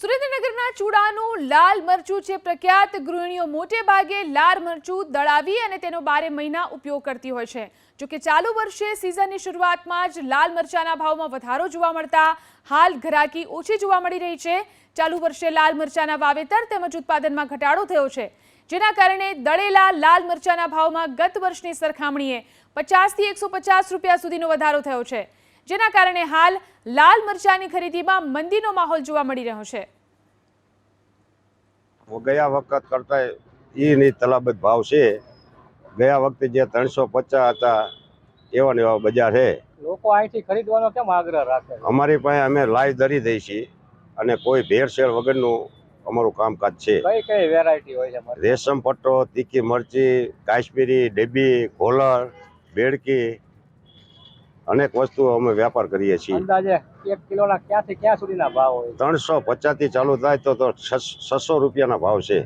સુરેન્દ્રનગરના ચૂડાનું લાલ મરચું છે પ્રખ્યાત ગૃહિણીઓ મોટે ભાગે લાલ મરચું દળાવી અને તેનો બારે મહિના ઉપયોગ કરતી હોય છે. જોકે ચાલુ વર્ષે સિઝનની શરૂઆતમાં જ લાલ મરચાના ભાવમાં વધારો જોવા મળતા હાલ ઘરાકી ઓછી જોવા મળી રહી છે. ચાલુ વર્ષે લાલ મરચાના વાવેતર તેમજ ઉત્પાદનમાં ઘટાડો થયો છે. જેના કારણે દળેલા લાલ મરચાના ભાવમાં ગત વર્ષની સરખામણીએ પચાસથી એકસો પચાસ રૂપિયા સુધીનો વધારો થયો છે. જેના કારણે હાલ લાલ મરચાની ખરીદીમાં મંદીનો માહોલ જોવા મળી રહ્યો છે. ગયા વખત કરતા એની તલાબત ભાવ છે. ગયા વખતે જે ત્રણસો પચાસ હતા એવા ને એવા બજાર છે. લોકો અહીંથી ખરીદવાનો કેમ આગ્રહ રાખે? અમારી પાસે અમે લાઈ ધરી દઈ છીએ અને કોઈ ભેળસેળ વગરનું અમારું કામકાજ છે. કઈ કઈ વેરાયટી હોય છે રેશમ પટ્ટો તીખી મરચી કાશ્મીરી ડેબી કોલર બેડકી અનેક વસ્તુઓ અમે વ્યાપાર કરીએ છીએ અંદાજે એક કિલોના ક્યાંથી ક્યાં સુધીના ભાવ હોય? ત્રણસો પચાસથી ચાલુ થાય તો તો છસો રૂપિયાના ભાવ છે